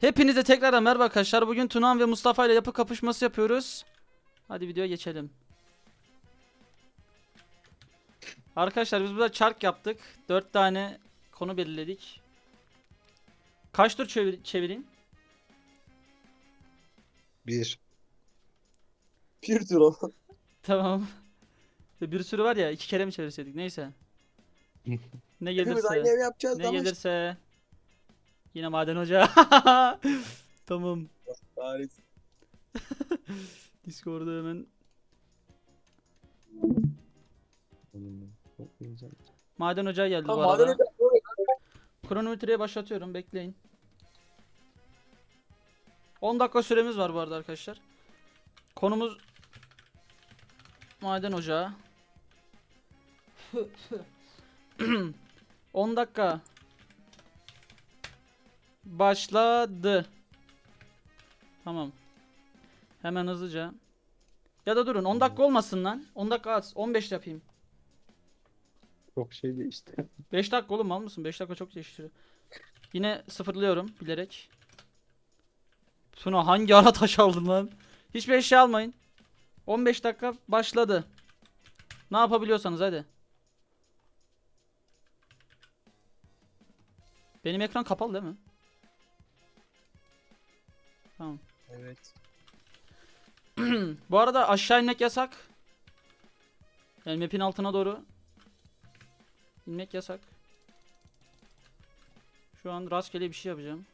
Hepinize tekrardan merhaba arkadaşlar. Bugün Tunan ve Mustafa ile yapı kapışması yapıyoruz. Hadi videoya geçelim. Arkadaşlar biz burada çark yaptık. 4 tane konu belirledik. Kaç tur çevir çevireyim? Bir. Bir tur o. Tamam. Bir sürü var ya iki kere mi çevirseydik neyse. Ne gelirse. Ne gelirse. Yine maden hoca. tamam. Bariz. Discord'da hemen maden hoca geldi Tamam bu arada. Kronometreyi başlatıyorum. Bekleyin. 10 dakika süremiz var bu arada arkadaşlar. Konumuz maden ocağı. 10 dakika başladı. Tamam. Hemen hızlıca. Ya da durun 10 dakika olmasın lan. 10 dakika az. 15 yapayım. Çok şey değişti. 5 dakika oğlum mal mısın? 5 dakika çok değiştiriyor. Yine sıfırlıyorum bilerek. Tuna hangi ara taş aldın lan? Hiçbir eşya almayın. 15 dakika başladı. Ne yapabiliyorsanız hadi. Benim ekran kapalı değil mi? Tamam. Evet. Bu arada aşağı inmek yasak. Yani map'in altına doğru inmek yasak. Şu an rastgele bir şey yapacağım.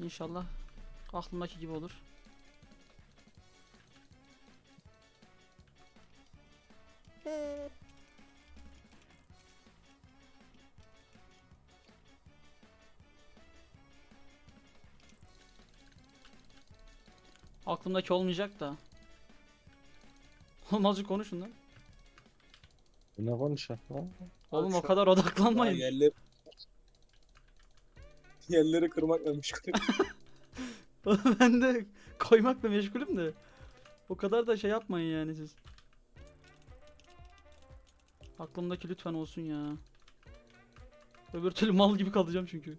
İnşallah aklımdaki gibi olur. Aklımdaki olmayacak da. Oğlum azıcık konuşun lan. Ne konuşak lan? Oğlum o kadar odaklanmayın. yerler yerleri kırmakla meşgul. Ben de koymakla meşgulüm de. O kadar da şey yapmayın yani siz. Aklımdaki lütfen olsun ya. Öbür türlü mal gibi kalacağım çünkü.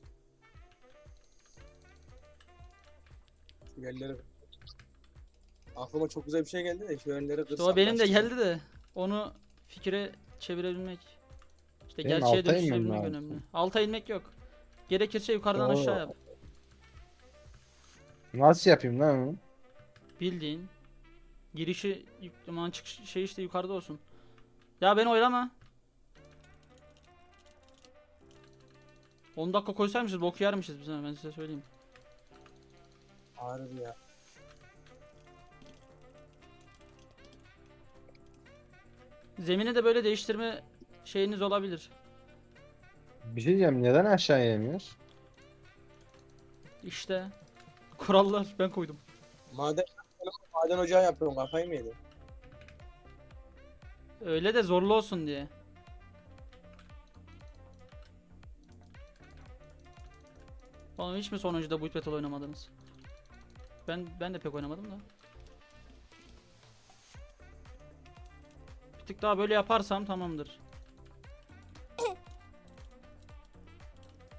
yerleri. Aklıma çok güzel bir şey geldi de şu yerleri İşte o benim de geldi de onu fikre çevirebilmek. İşte Benim gerçeğe alta inmem dönüştürebilmek lazım. önemli. Alta inmek yok. Gerekirse yukarıdan Oo. aşağı yap. Nasıl yapayım lan onu? Bildiğin girişi aman çıkış şey işte yukarıda olsun. Ya beni oylama. 10 dakika koysaymışız boku yermişiz biz ha, ben size söyleyeyim. Harbi ya. Zemini de böyle değiştirme şeyiniz olabilir. Bir şey diyeceğim neden aşağıya yemiyoruz? İşte kurallar ben koydum. Maden maden ocağı yapıyorum kafayı mı yedin? Öyle de zorlu olsun diye. Oğlum hiç mi sonuncuda bu Battle oynamadınız? Ben ben de pek oynamadım da. Tık daha böyle yaparsam tamamdır.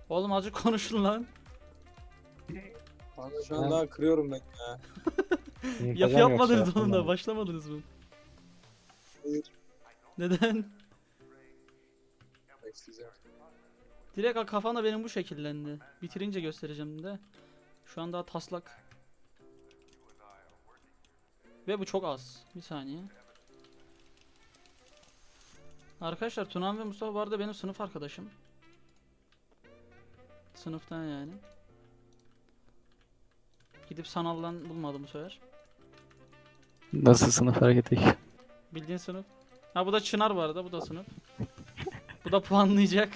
Oğlum azıcık konuşun lan. Kanka şu an daha kırıyorum ben ya. Yapı Yapacağım yapmadınız oğlum da başlamadınız mı? Hayır. Neden? Başlayacağım. Direkt kafamda benim bu şekillendi. Bitirince göstereceğim de. Şu an daha taslak. Ve bu çok az. Bir saniye. Arkadaşlar Tunan ve Mustafa bu arada benim sınıf arkadaşım. Sınıftan yani. Gidip sanaldan bulmadım bu sefer. Nasıl sınıf hareketi? Bildiğin sınıf. Ha bu da Çınar bu arada bu da sınıf. bu da puanlayacak.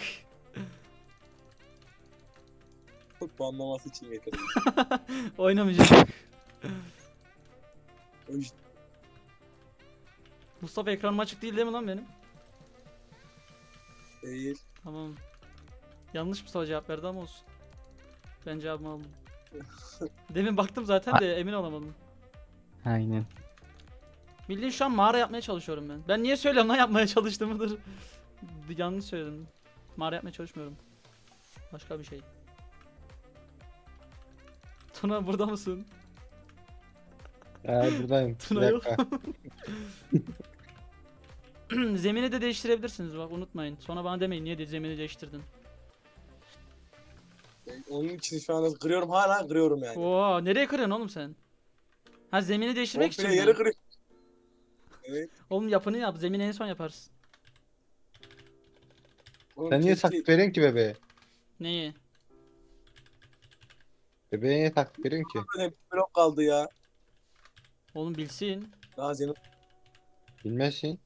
Banlaması için getirdim. Oynamayacak. Mustafa ekranım açık değil değil mi lan benim? Değil. Tamam. Yanlış Mustafa cevap verdi ama olsun. Ben cevabımı aldım. Demin baktım zaten de emin olamadım. Aynen. Bildiğin şu an mağara yapmaya çalışıyorum ben. Ben niye söylüyorum lan yapmaya çalıştığımıdır. Yanlış söyledim. Mağara yapmaya çalışmıyorum. Başka bir şey. Tuna burada mısın? Ha buradayım. Bir Tuna yok. dakika. Zemini de değiştirebilirsiniz bak unutmayın. Sonra bana demeyin niye de zemini değiştirdin. Onun için şu anda kırıyorum hala kırıyorum yani. Oo nereye kırıyorsun oğlum sen? Ha zemini değiştirmek için Komple mi? yeri kırıyorum. Evet. Oğlum yapını yap. Zemini en son yaparsın. Oğlum Sen niye keşke- taktik veriyorsun ki bebeğe? Neyi? Bebeğe niye taktik veriyorsun ki? Böyle bir blok kaldı ya. Oğlum bilsin. Daha senin Bilmezsin.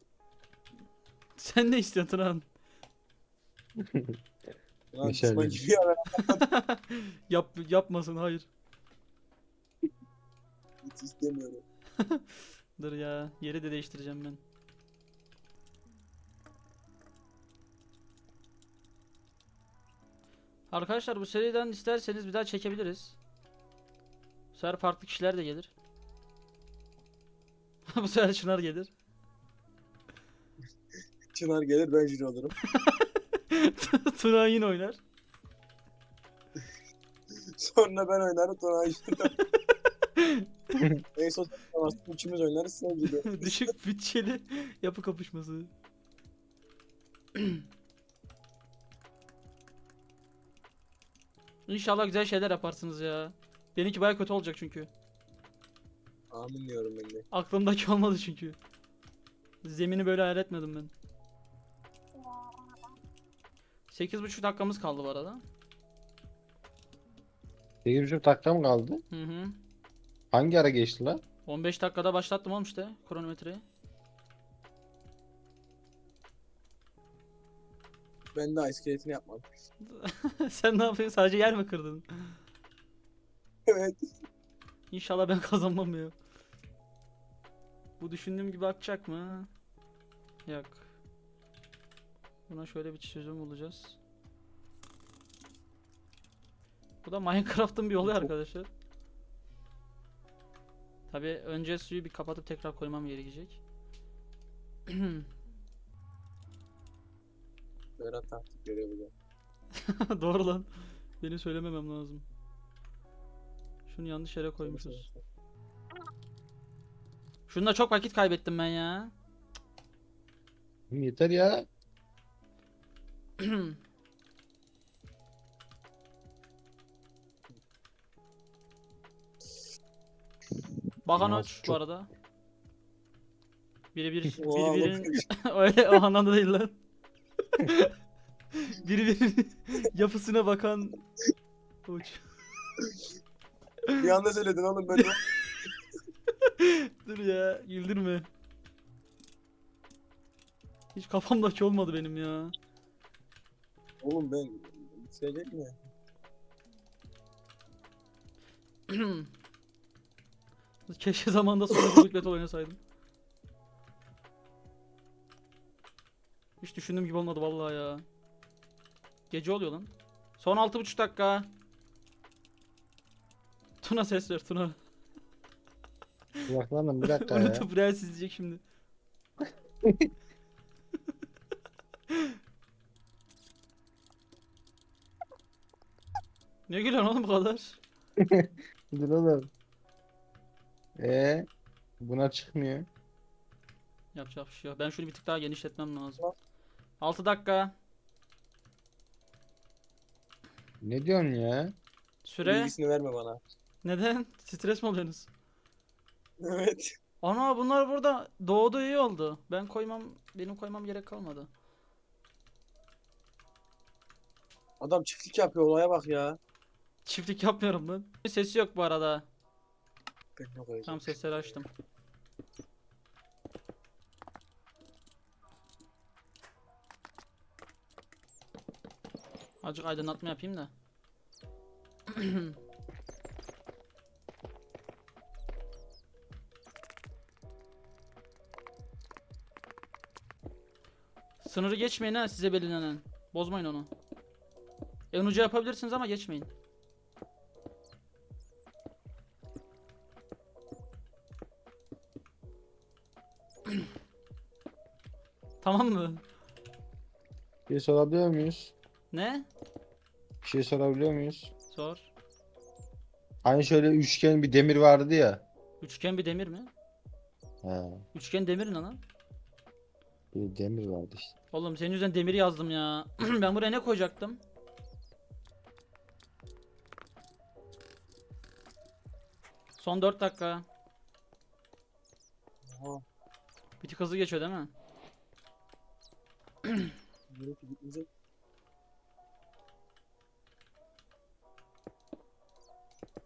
Sen ne istiyorsun? Lan Meşale. ya. Yap yapmasın hayır. hiç istemiyorum. Dur ya. Yeri de değiştireceğim ben. Arkadaşlar bu seriden isterseniz bir daha çekebiliriz. Bu sefer farklı kişiler de gelir. bu sefer Çınar gelir. Çınar gelir ben jüri olurum. Tuna yine oynar. Sonra ben oynarım sonra jüri. en son sen üçümüz oynarız sen jüri. Düşük bütçeli yapı kapışması. İnşallah güzel şeyler yaparsınız ya. Benimki baya kötü olacak çünkü. Amin diyorum ben de. Aklımdaki olmadı çünkü. Zemini böyle hayal etmedim ben. 8,5 dakikamız kaldı bu arada. 8,5 dakika mı kaldı? Hı hı. Hangi ara geçti lan? 15 dakikada başlattım oğlum işte kronometreyi. Ben daha iskeletini yapmadım. Sen ne yapıyorsun? Sadece yer mi kırdın? evet. İnşallah ben kazanmam ya. Bu düşündüğüm gibi akacak mı? Yok. Buna şöyle bir çözüm bulacağız. Bu da Minecraft'ın bir yolu arkadaşlar. Tabi önce suyu bir kapatıp tekrar koymam gerekecek. Berat taktik görebiliyor. Doğru lan. Beni söylememem lazım. Şunu yanlış yere koymuşuz. Şunda çok vakit kaybettim ben ya. Yeter ya. Bakan Ama uç bu çok- arada. Biri bir Oha, biri birinin öyle o anlamda değil lan. biri birinin yapısına bakan uç. Bir anda söyledin oğlum ben. Dur ya güldürme. Hiç kafamdaki olmadı benim ya. Oğlum ben bitirecek mi? Keşke zamanda sonraki Rütbet oynasaydım. Hiç düşündüğüm gibi olmadı vallahi ya. Gece oluyor lan. Son 6,5 dakika. Tuna ses ver Tuna. Kulaklandım bir dakika ya. Unutup reels izleyecek şimdi. ne gülüyorsun oğlum bu kadar? Dur oğlum. Ee, buna çıkmıyor. Yapacak bir şey yok. Ben şunu bir tık daha genişletmem lazım. 6 dakika. Ne diyorsun ya? Süre. Bilgisini verme bana. Neden? Stres mi oluyorsunuz? Evet. Ana bunlar burada doğdu iyi oldu. Ben koymam, benim koymam gerek kalmadı. Adam çiftlik yapıyor olaya bak ya. Çiftlik yapmıyorum ben. Sesi yok bu arada. Tam sesleri açtım. Azıcık aydınlatma yapayım da. Sınırı geçmeyin ha size belirlenen. Bozmayın onu. En ucu yapabilirsiniz ama geçmeyin. Tamam mı? Bir şey sorabiliyor muyuz? Ne? Bir şey sorabiliyor muyuz? Sor. Hani şöyle üçgen bir demir vardı ya. Üçgen bir demir mi? He. Üçgen demir ne lan? Bir demir vardı işte. Oğlum senin yüzünden demiri yazdım ya. ben buraya ne koyacaktım? Son 4 dakika. Aha. Bir tık hızlı geçiyor değil mi?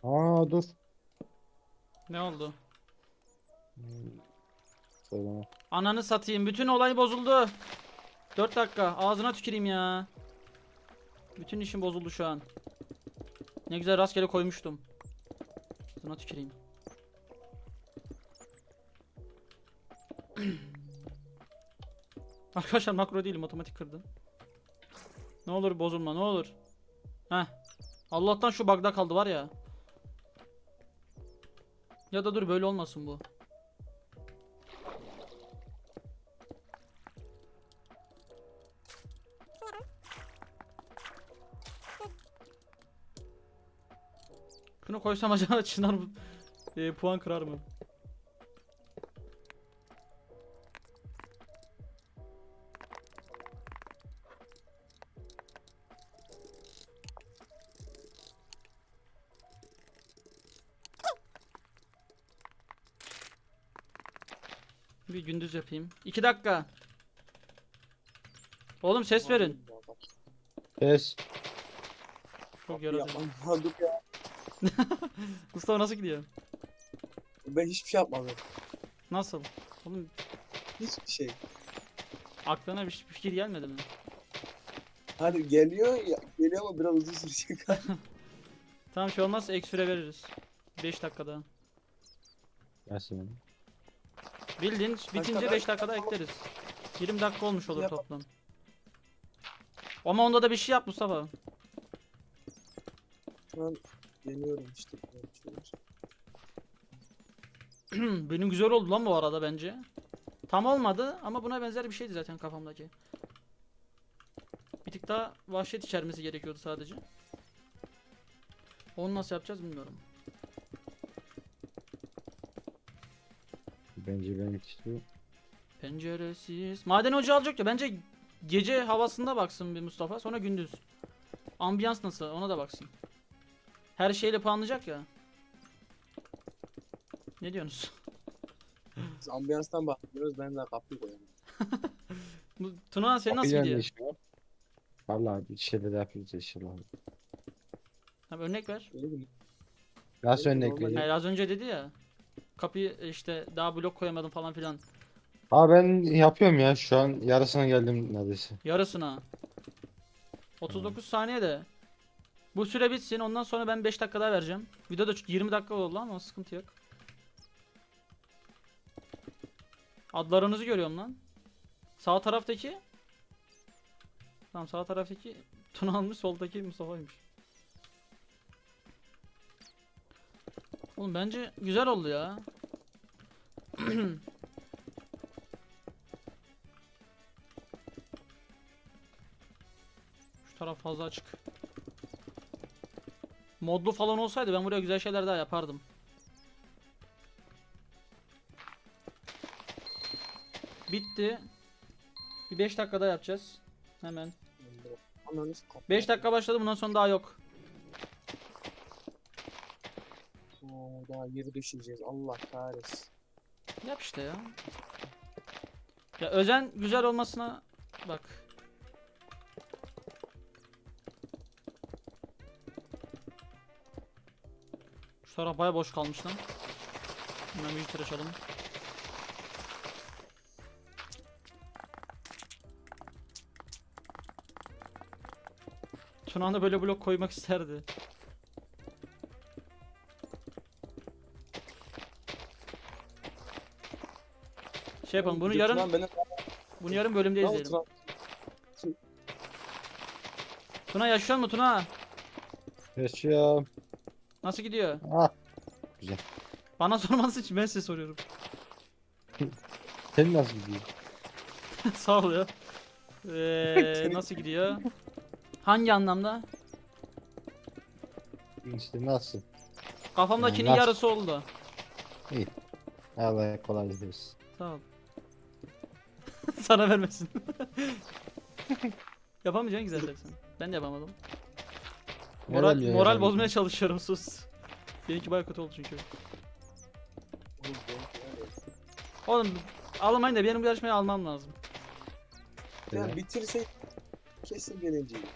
Aa dur. Ne oldu? Söyleme. Ananı satayım. Bütün olay bozuldu. 4 dakika. Ağzına tüküreyim ya. Bütün işim bozuldu şu an. Ne güzel rastgele koymuştum. Ağzına tüküreyim. Arkadaşlar makro değil matematik kırdım. Ne olur bozulma ne olur. Heh. Allah'tan şu bug'da kaldı var ya. Ya da dur böyle olmasın bu. Şunu koysam acaba Çınar e, puan kırar mı? Yapayım. 2 dakika. Oğlum ses verin. Kes. Çok Ya, yaratıcı. ya. Mustafa nasıl gidiyor? Ben hiçbir şey yapmadım. Nasıl? Oğlum Hiçbir şey. aklına bir bir fikir gelmedi mi? Hadi geliyor ya. Geliyor ama biraz uzun sürecek. Tamam şey olmazsa ek süre veririz. 5 dakikada. Nasıl? Bildiğin bitince dakika? 5 dakikada ekleriz. 20 dakika olmuş olur Yap. toplam. Ama onda da bir şey yap Mustafa. An deniyorum işte. Benim güzel oldu lan bu arada bence. Tam olmadı ama buna benzer bir şeydi zaten kafamdaki. Bir tık daha vahşet içermesi gerekiyordu sadece. Onu nasıl yapacağız bilmiyorum. Bence benimkisi. Penceresiz. Maden ocağı alacak ya. Bence gece havasında baksın bir Mustafa. Sonra gündüz. Ambiyans nasıl? Ona da baksın. Her şeyle puanlayacak ya. Ne diyorsunuz? Biz ambiyanstan bahsediyoruz. Ben de kapıyı koyamam. Bu Tuna senin nasıl gidiyor? Vallahi bir şeyler yapıyoruz inşallah. Abi örnek ver. Öyle mi? Nasıl Evet, örnek normal. vereyim? Hayır az önce dedi ya. Kapıyı işte daha blok koyamadım falan filan. Ha ben yapıyorum ya şu an yarısına geldim neredeyse. Yarısına. 39 saniye de. Bu süre bitsin ondan sonra ben 5 dakika daha vereceğim. Video da 20 dakika oldu ama sıkıntı yok. Adlarınızı görüyorum lan. Sağ taraftaki Tamam sağ taraftaki Tuna almış soldaki Mustafa'ymış. Oğlum bence güzel oldu ya. Şu taraf fazla açık. Modlu falan olsaydı ben buraya güzel şeyler daha yapardım. Bitti. Bir 5 dakika daha yapacağız. Hemen. Ananız kapı. 5 dakika başladı bundan sonra daha yok. Oo, daha yeri düşeceğiz. Allah kahretsin. Yap işte ya. Ya özen güzel olmasına bak. Şu taraf baya boş kalmış lan. Hemen bir tıraş açalım. Tuna da böyle blok koymak isterdi. Şey yapalım bunu yarın bunu yarın bölümde izleyelim. Turan. Tuna yaşıyor mu Tuna? Yaşıyorum. Nasıl gidiyor? Ah. Bana sormanız için ben size soruyorum. Sen nasıl gidiyor? Sağ ol ya. Ee, nasıl gidiyor? Hangi anlamda? İşte nasıl? Kafamdakinin Nasıl? yarısı oldu. Allah kolaylık versin. Sağ ol. Sana vermesin. Yapamayacaksın ki zaten sen. Ben de yapamadım. Moral, ya, moral yani? bozmaya çalışıyorum sus. Benimki bayağı kötü oldu çünkü. Oğlum alamayın da benim bu yarışmayı almam lazım. Ya bitirse kesin birinciyim.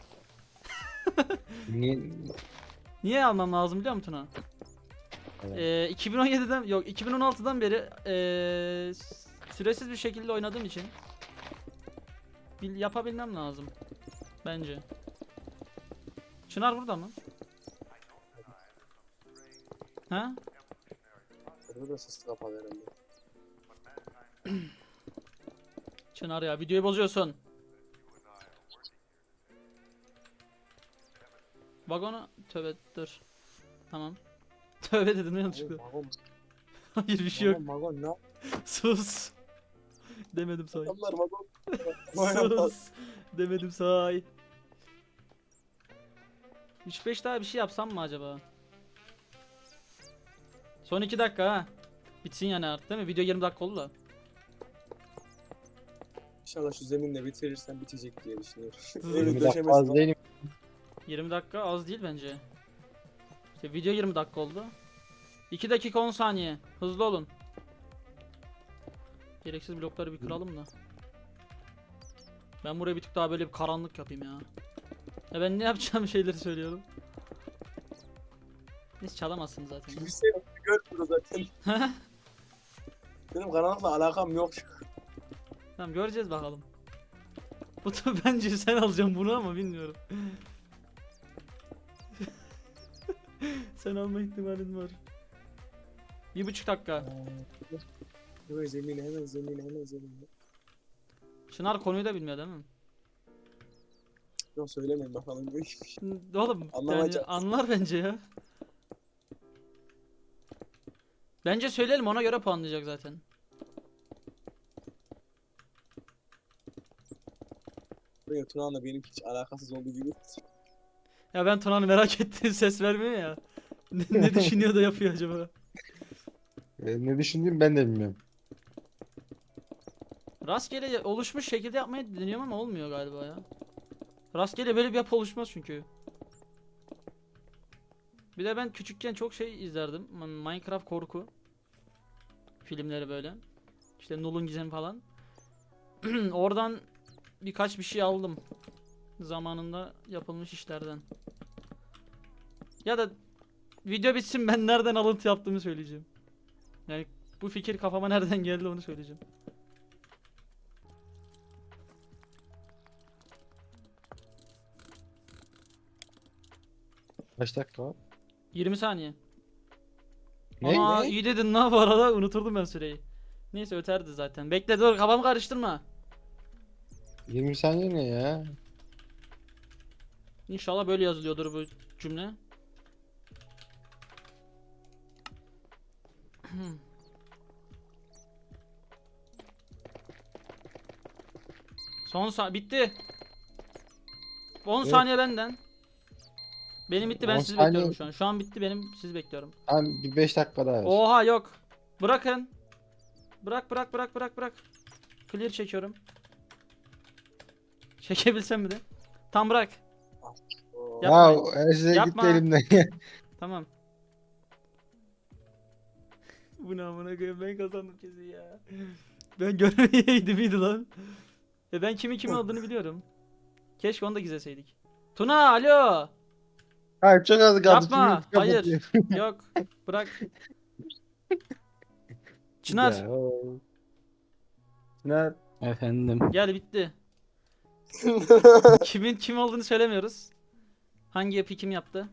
Niye? Niye almam lazım biliyor musun Tuna? Evet. Ee, 2017'den yok 2016'dan beri ee, süresiz bir şekilde oynadığım için bil, yapabilmem lazım. Bence. Çınar burada mı? Ha? Burada da kapalı herhalde. Çınar ya videoyu bozuyorsun. Vagona tövbe dur. Tamam. Tövbe dedim yanlışlıkla. Magon, Hayır bir şey yok. Magon, Magon ne? Sus. Demedim say. Adamlar. Magon. Sus. Demedim say. 3-5 daha bir şey yapsam mı acaba? Son 2 dakika ha. Bitsin yani artık değil mi? Video 20 dakika oldu da. İnşallah şu zeminle bitirirsen bitecek diye düşünüyorum. Öyle 20 dakika döşemesi az değil mi? 20 dakika az değil bence. İşte video 20 dakika oldu. 2 dakika 10 saniye. Hızlı olun. Gereksiz blokları bir kıralım da. Ben buraya bir tık daha böyle bir karanlık yapayım ya. Ya ben ne yapacağım şeyleri söylüyorum. Neyse çalamazsın zaten. Kimse yok, görmüyor zaten. Benim karanlıkla alakam yok tamam göreceğiz bakalım. Bu da bence sen alacaksın bunu ama bilmiyorum. sen alma ihtimalin var. Bir buçuk dakika. Hemen zemine, hemen zemine, hemen zemine. Çınar konuyu da bilmiyor değil mi? Yok söylemeyin bakalım neymiş. Oğlum bence anlar bence ya. Bence söyleyelim ona göre puanlayacak zaten. Böyle Tuna'nla benimki hiç alakasız olduğu gibi. Ya ben Tuna'nı merak ettim ses vermiyor ya. Ne, ne düşünüyor da yapıyor acaba? E, ne düşündüğümü ben de bilmiyorum. Rastgele oluşmuş şekilde yapmayı deniyorum ama olmuyor galiba ya. Rastgele böyle bir yapı oluşmaz çünkü. Bir de ben küçükken çok şey izlerdim. Minecraft korku filmleri böyle. İşte Null'un gizemi falan. Oradan birkaç bir şey aldım. Zamanında yapılmış işlerden. Ya da video bitsin ben nereden alıntı yaptığımı söyleyeceğim. Yani bu fikir kafama nereden geldi onu söyleyeceğim. Kaç dakika var? 20 saniye. Ne? Aa ne? iyi dedin lan bu arada unuturdum ben süreyi. Neyse öterdi zaten. Bekle dur kafamı karıştırma. 20 saniye ne ya? İnşallah böyle yazılıyordur bu cümle. Son sa bitti. 10 Evet. saniye benden. Benim bitti ben 10 sizi saniye- bekliyorum şu an. Şu an bitti benim sizi bekliyorum. Tamam bir 5 dakika daha ver. Oha yok. Bırakın. Bırak bırak bırak bırak bırak. Clear çekiyorum. Çekebilsem mi de? Tam bırak. Ya yapmayın. her şey gitti Yapma. elimden. Tamam. Bu ne amına koyayım ben kazandım kesin ya. Ben görmeyeydim iyiydi lan. E ben kimin kimin olduğunu biliyorum. Keşke onu da gizleseydik. Tuna alo. Hayır çok az kaldı. Yapma, Şimdi hayır. Yok bırak. Çınar Ya, o- Çınar. Efendim. gel bitti. Kimin kim olduğunu söylemiyoruz. Hangi yapı kim yaptı?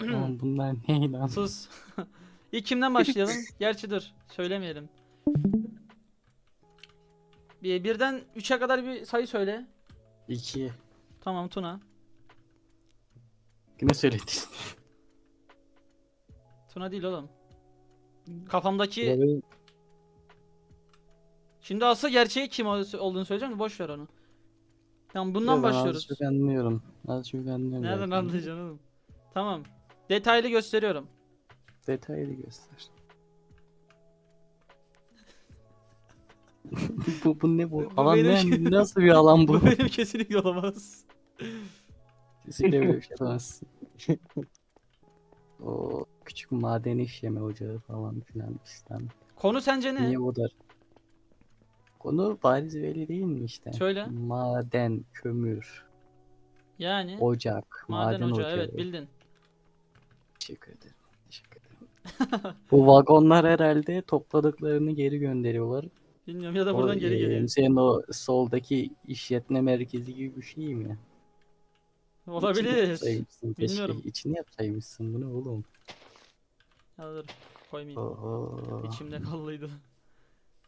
Ama bunlar ne lan? Sus. İlk kimden başlayalım? Gerçi dur. Söylemeyelim. Bir, birden 3'e kadar bir sayı söyle. İki. Tamam Tuna. Ne söyledin? Tuna değil oğlum. Kafamdaki Burada Şimdi asıl gerçeği kim ol- olduğunu söyleyeceğim de boş ver onu. Tamam bundan Yo, ben başlıyoruz. Az çok anlıyorum. Az çok anlıyorum. Nereden zaten. anlayacaksın oğlum? Tamam. Detaylı gösteriyorum. Detaylı göster. bu, bu ne bu? Bu alan benim ne? Nasıl bir alan bu? Bu benim kesinlikle olamaz. Kesinlikle böyle bir şey yapamazsın. o küçük maden işleme ocağı falan filan sistem. Konu sence ne? Niye bu da? Konu bariz belli değil mi işte? Söyle. Maden, kömür, Yani ocak, maden, maden, ocağı evet bildin. Teşekkür ederim. Teşekkür ederim. bu vagonlar herhalde topladıklarını geri gönderiyorlar. Bilmiyorum ya da O, buradan geri e, geliyor. Senin o soldaki işletme merkezi gibi bir şey mi? İçini Olabilir. keşke. Bilmiyorum. İçini yapsaymışsın. Bu ne oğlum? Ya dur koymayayım. Oho. İçimde kallıydı.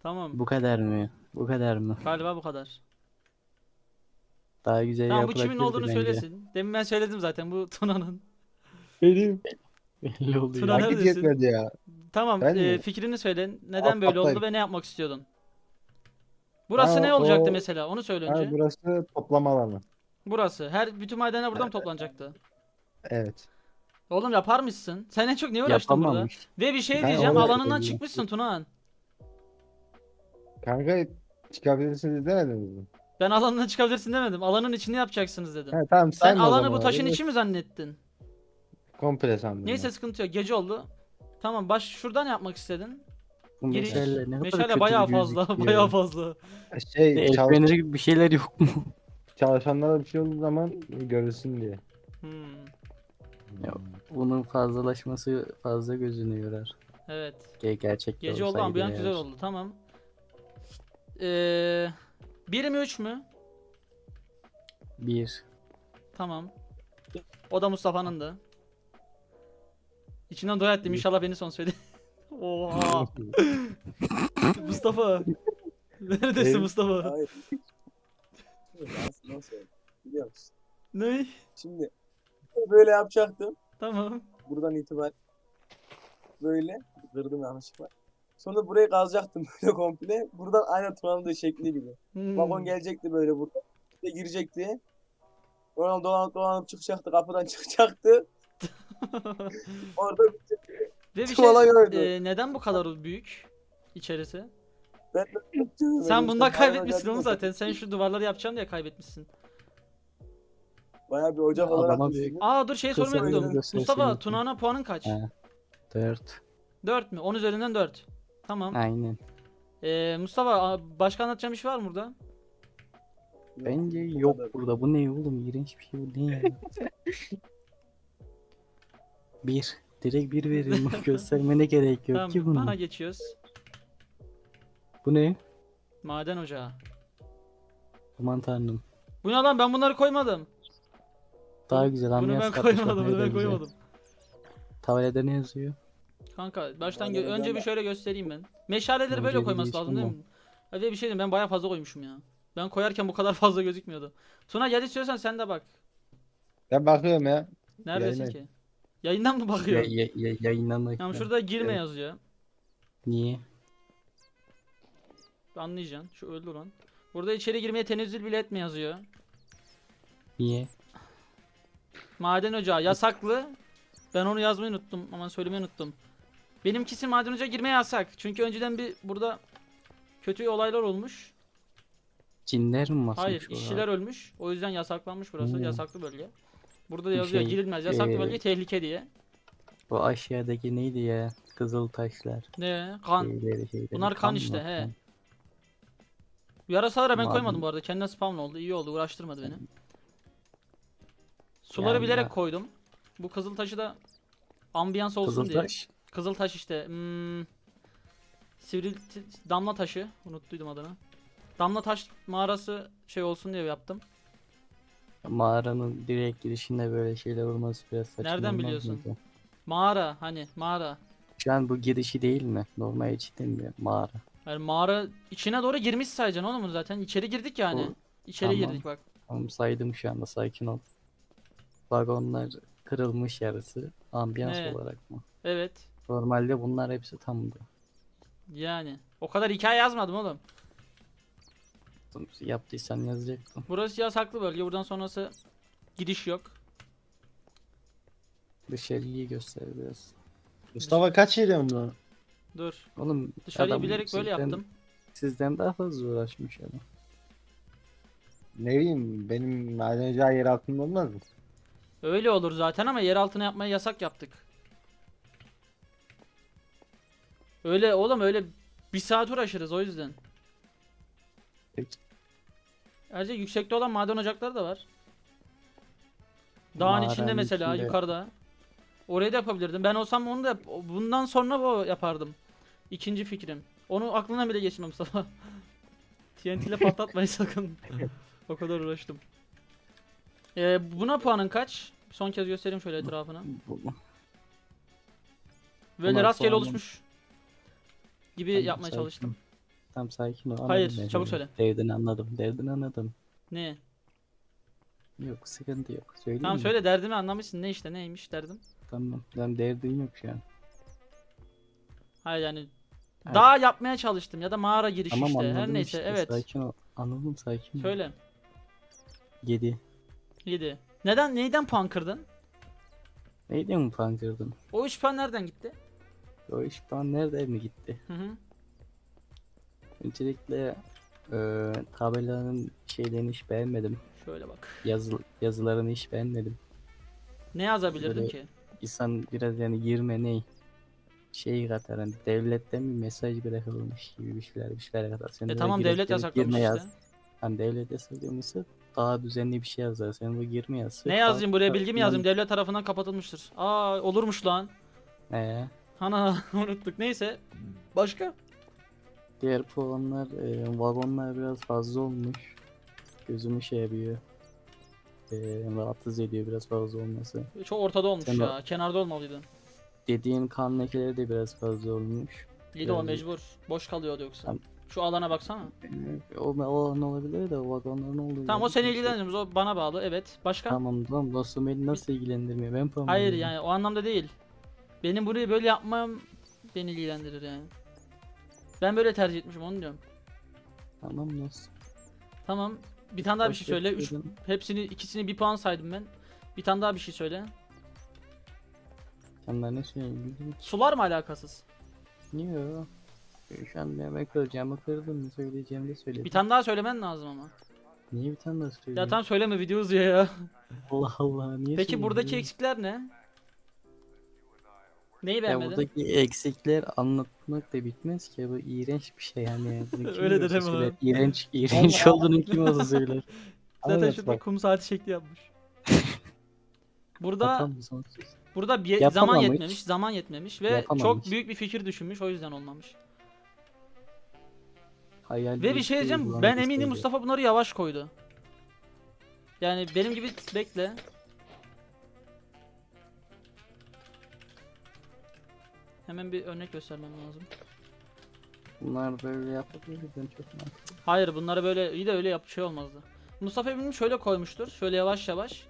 Tamam. Bu kadar mı? Bu kadar mı? Galiba bu kadar. Daha güzel Tamam bu kimin olduğunu bence. söylesin. Demin ben söyledim zaten bu Tuna'nın. Benim. Belli oluyor. Tuna- Vakit neredesin? yetmedi ya. Tamam Ben e, mi? fikrini söyle. Neden Alt- böyle oldu alttayım. ve ne yapmak istiyordun? Burası Ha, ne olacaktı o- mesela? Onu söyle Ha, önce. burası toplama alanı. Burası. Her bütün madenler burada mı toplanacaktı? Evet. Oğlum yapar mısın? Sen en çok niye uğraştın burada? Yapamamış. Ve bir şey Ben diyeceğim. oraya Alanından çıkmışsın Tunağan. Kanka çıkabilirsiniz demediniz mi? Ben alanından çıkabilirsin demedim. Alanın içinde yapacaksınız dedim. Ha, tamam Sen o alanı zaman bu taşın orayı. içi mi zannettin? Komple sandım. Neyse ben. sıkıntı yok. Gece oldu. Tamam baş şuradan yapmak istedin. Bu Giriş- meşale ne kadar Meşale kötü bayağı fazla. gözüküyor. Bayağı fazla. Şey feneri gibi bir şeyler yok mu? Çalışanlara bir şey olduğu zaman görülsün diye. Hmm, Ya, Bunun fazlalaşması fazla gözünü yorar. evet. Ge- Gerçekte Gece oldu ambiyans eğer. güzel oldu. Tamam. Ee, bir mi üç mü? Bir. Tamam. O da Mustafa'nın da. İçinden dua ettim. İnşallah beni son söyle. Oha. Mustafa. Neredesin Mustafa? Hayır. Şimdi aslında oldu biliyor musun? Ne? Şimdi böyle yapacaktım. Tamam. Buradan itibaren böyle kırdım yanlışlıkla. Sonra burayı kazacaktım böyle komple. Buradan aynı Tuna'nın şekli gibi. Hmm. Vagon gelecekti böyle burada. İşte girecekti. Oradan dolanıp dolanıp çıkacaktı. Kapıdan çıkacaktı. Orada Ve bir şey e, neden bu kadar büyük içerisi? Ben Sen bunda işte kaybetmişsin onu zaten. Sen şu duvarları yapacaksın diye kaybetmişsin. Bayağı bir Adama olarak bir- düşündüm. Aa dur şey Kız sormayı oyunu unuttum. gösterisi Mustafa unuttum. Tuna'na puanın kaç? Ha. Dört. 4 mü? 10 üzerinden 4. Tamam. Aynen. Ee, Mustafa a- başka anlatacağım bir şey var mı burada? Bence yok burada. Bu ne oğlum? İğrenç bir şey bu. Ne ya? bir. Direkt bir verin. Göstermene gerek yok tamam ki bunu. bana geçiyoruz. Bu ne? Maden ocağı. Aman tanrım. Bu ne lan ben bunları koymadım. Daha güzel Bunu ben koymadım bunu ben koymadım. Tabelada ne yazıyor? Kanka baştan gö- önce bir şöyle göstereyim ben. Meşaleleri böyle de koyması lazım değil mi? Ve bir şey diyeyim ben bayağı fazla koymuşum ya. Ben koyarken bu kadar fazla gözükmüyordu. Tuna gel istiyorsan sen de bak. Ben bakıyorum ya. Neredesin Yayına- ki? Yayından mı Ya, bakıyorsun? ya, ya, yayınlamak. Tamam ya. şurada girme Evet. yazıyor. Niye? Anlayacaksın. Şu öldü lan. Burada içeri girmeye tenezzül bile etme yazıyor. Niye? Maden ocağı yasaklı. Ben onu yazmayı unuttum. Aman söylemeyi unuttum. Benimkisi maden ocağı girmeye yasak. Çünkü önceden bir burada kötü olaylar olmuş. Cinler mi basmış Hayır, oralara? işçiler ölmüş. O yüzden yasaklanmış burası. Hmm. Yasaklı bölge. Burada da yazıyor şey, girilmez. Yasaklı eee, bölge tehlike diye. Bu aşağıdaki neydi ya? Kızıl taşlar. Ne? Kan. Şeyleri, şeyleri. Bunlar kan mı? işte, he. Yarasalara ben koymadım bu arada. Kendine spawn oldu. İyi oldu. Uğraştırmadı beni. Suları Yani bilerek ya- koydum. Bu kızıl taşı da ambiyans olsun Kızıl diye. taş. Kızıl taş işte. Hmm, sivri damla taşı. Unuttuydum adını. Damla taş mağarası şey olsun diye yaptım. Mağaranın direkt girişinde böyle şeyler olması biraz saçma Nereden olmaz biliyorsun? mıydı? Mağara hani mağara. Şu an bu girişi değil mi? Normal içinde mi? Mağara. Yani mağara içine doğru girmiş sayacaksın oğlum bunu zaten. İçeri girdik yani. Bu- İçeri tamam. girdik bak. Tamam saydım şu anda sakin ol. Vagonlar kırılmış yarısı. Ambiyans Evet. olarak mı? Evet. Normalde bunlar hepsi tamdı. Yani. O kadar hikaye yazmadım oğlum. Yaptıysan yazacaktım. Burası yasaklı bölge. Buradan sonrası gidiş yok. Dışarıyı göster biraz. Mustafa kaç yedin bunu? Dur. Oğlum Dışarıyı adam bilerek böyle sizden- yaptım. Sizden daha fazla uğraşmış adam. Ne bileyim benim madenciler yer altında olmaz mı? Öyle olur zaten ama yer altına yapmaya yasak yaptık. Öyle oğlum öyle bir saat uğraşırız o yüzden. Peki. Ayrıca yüksekte olan maden ocakları da var. Dağın içinde Madenin mesela içinde- yukarıda. Orayı da yapabilirdim. Ben olsam onu da yap- bundan sonra bu yapardım. İkinci fikrim. Onu aklına bile geçmem Mustafa. TNT ile patlatmayın sakın. o kadar uğraştım. Ee, buna puanın kaç? Son kez göstereyim şöyle etrafına. Böyle rastgele puanım- oluşmuş gibi Tamam, yapmaya sakin. çalıştım. Tamam sakin ol. Hayır, anladım çabuk söyle. Derdini anladım. Derdini anladım. Ne? Yok sıkıntı yok. Söyleyeyim Tamam mi? söyle derdimi anlamışsın. Ne işte neymiş derdim. Tamam. Tamam derdin yok şu an. Hayır yani Hayır. dağ yapmaya çalıştım ya da mağara girişi Tamam işte. Her anladım neyse işte. evet. Sakin ol. Anladım sakin ol. Söyle. 7. 7. Neden neyden puan kırdın? Neydi mi puan kırdın? O 3 puan nereden gitti? O iş puan nerede mi gitti? Hı hı. Öncelikle eee tabelanın şeylerini hiç beğenmedim. Şöyle bak. Yazı, yazılarını hiç beğenmedim. Ne yazabilirdim Böyle- ki? İnsan biraz yani girme ne şey katar hani devletten bir mesaj bırakılmış gibi bir şeyler bir şeyler katar. Sen E tamam devlet yasaklamış işte. yaz. Hani devlet yasaklamışsa daha düzenli bir şey yazar. Sen bu girme yazsa. Ne yazayım buraya bilgi mi yazayım? Devlet tarafından kapatılmıştır. Aa olurmuş lan. Ee, Ana unuttuk. Neyse. Başka? diğer puanlar e, vagonlar biraz fazla olmuş. Gözümü şey yapıyor. E, rahatsız ediyor biraz fazla olması. Çok ortada olmuş Sen ya. Kenarda olmalıydı. Dediğin kan lekeleri de biraz fazla olmuş. İyi de o Yani- mecbur. Boş kalıyordu yoksa. Tamam. Şu alana baksana. O, o ne olabilir de o vagonlar ne oluyor? Tamam o seni ilgilendirmez. O bana bağlı. Evet. Başka? Tamam tamam dostum beni nasıl ilgilendirmiyor ben puan Hayır yani o anlamda değil. Benim burayı böyle yapmam beni ilgilendirir yani. Ben böyle tercih etmişim onu diyorum. Tamam dostum. Tamam. Bir tane daha bir Başka şey söyle. bir Üç, hepsini ikisini bir puan saydım ben. Bir tane daha bir şey söyle. Sen ne söyleyeyim? Sular mı alakasız? Niye o? Şu an ben kıracağımı kırdım. Söyleyeceğimi de söyledim. Bir tane daha söylemen lazım ama. Niye bir tane daha söyleyeyim? Ya tamam söyleme video uzuyor ya. Allah Allah niye Peki buradaki eksikler ne? Neyi Ya beğenmedin? buradaki eksikler anlatmak da bitmez ki bu iğrenç bir şey yani. Öyle de deme. İğrenç, iğrenç olduğunu kim olsa söyler. Zaten şurada kum saati şekli yapmış. Burada burada bir zaman yetmemiş, zaman yetmemiş ve çok Yapamamış. büyük bir fikir düşünmüş o yüzden olmamış. Hayal Ve bir şey diyeceğim ben eminim Mustafa bunları yavaş koydu. Yani benim gibi bekle. Hemen bir örnek göstermem lazım. Bunlar böyle yapabilir ben çok mantıklı. Hayır bunları böyle iyi de öyle yap şey olmazdı. Mustafa eminim şöyle koymuştur. Şöyle yavaş yavaş.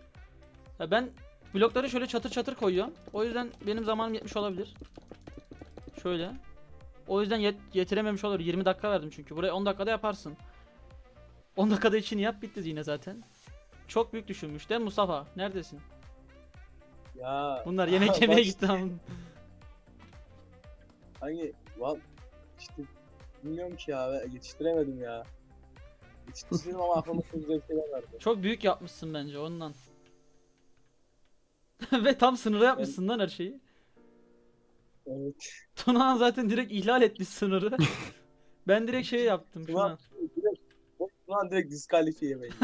Ya ben blokları şöyle çatır çatır koyuyorum. O yüzden benim zamanım yetmiş olabilir. Şöyle. O yüzden yet- yetirememiş olur. 20 dakika verdim çünkü. Burayı 10 dakikada yaparsın. 10 dakikada içini yap bitti yine zaten. Çok büyük düşünmüş değil mi Mustafa? Neredesin? Ya Bunlar yemek yemeye gitti ama. hangi val işte bilmiyorum ki ya yetiştiremedim ya. Yetiştirdim ama aklıma çok güzel şeyler vardı. Çok büyük yapmışsın bence ondan. Ve tam sınıra yapmışsın lan her şeyi. Evet. Tuna zaten direkt ihlal etti sınırı. ben direkt şey yaptım. Ulan direkt Ulan direkt diskalifiye bence.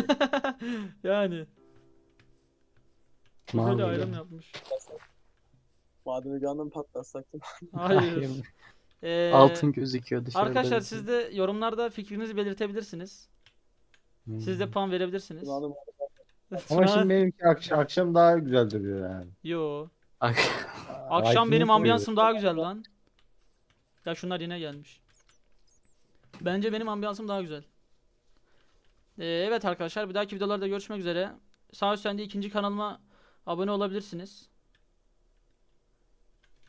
yani. Böyle ayrım yapmış. Anda mı patlatsak? Hayır. Ee, Altın gözüküyor dışarıda. Arkadaşlar siz de yorumlarda fikrinizi belirtebilirsiniz. Hmm. Siz de puan verebilirsiniz. Ulan Ama şimdi benimki akşam, akşam daha güzel duruyor yani. Yo. Ak- Akşam benim ambiyansım daha güzel lan. Ya şunlar yine gelmiş. Bence benim ambiyansım daha güzel. Ee, evet arkadaşlar bir dahaki videolarda görüşmek üzere. Sağ üstteki ikinci kanalıma abone olabilirsiniz.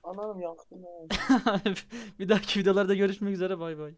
Anam yaktım ya. bir dahaki videolarda görüşmek üzere bay bay.